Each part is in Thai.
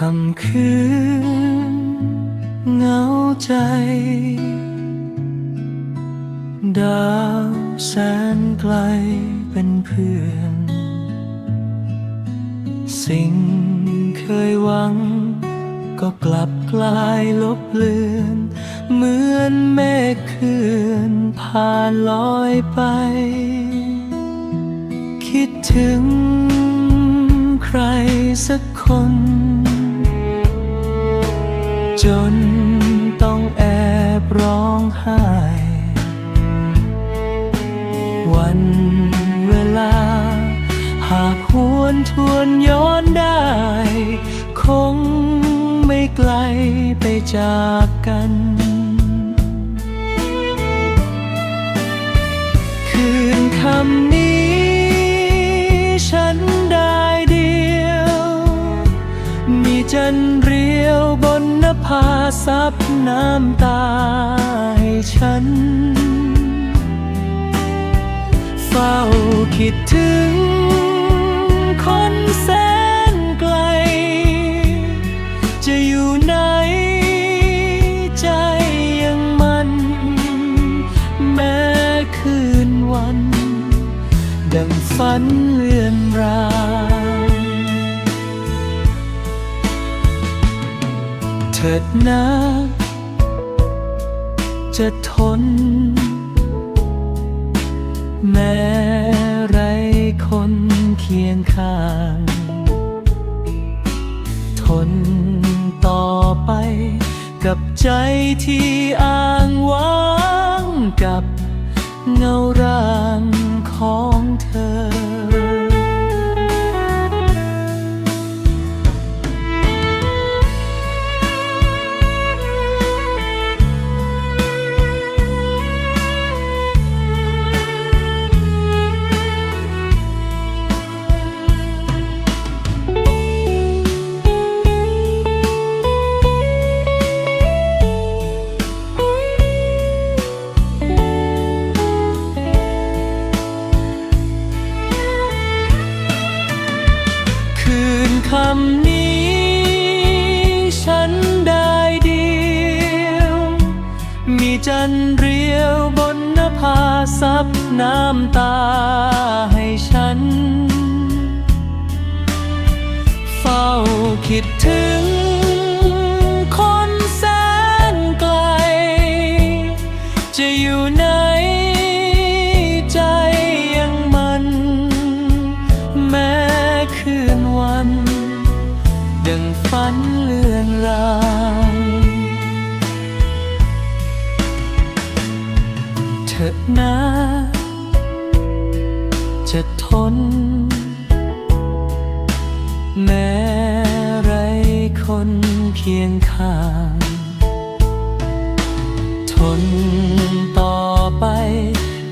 ค่ำคืนเหงาใจ ดาวแสนไกลเป็นเพื่อน สิ่งเคยหวัง ก็กลับกลายลบเลือน เหมือนเมฆคืนผ่านลอยไป คิดถึงใครสักคน จนต้องแอบร้องไห้ วันเวลา หากหวนทวนย้อนได้ คงไม่ไกลไปจากกัน คืนคำนี้ฉันได้เดียว มีจันรี นภาซับน้ำตาให้ฉัน เฝ้าคิดถึง คนแสนไกล จะอยู่ไหนใจยังมัน แม้คืนวัน ดังฝันเลื่อนรา ถิดนะจะทน แม้ไรคนเคียงข้าง ทนต่อไปกับใจที่อ้างว้างกับเงาร่างของ ซับน้ำตาให้ฉัน เฝ้าคิดถึง คนแสนไกล จะอยู่ไหนใจยังมัน แม้คืนวัน ดังฝันเลือนรา งเถิดนะ จะทน แม้ไรคนเคียงข้าง ทนต่อไป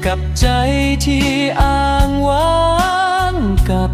กับใจที่อ้างว้างกับ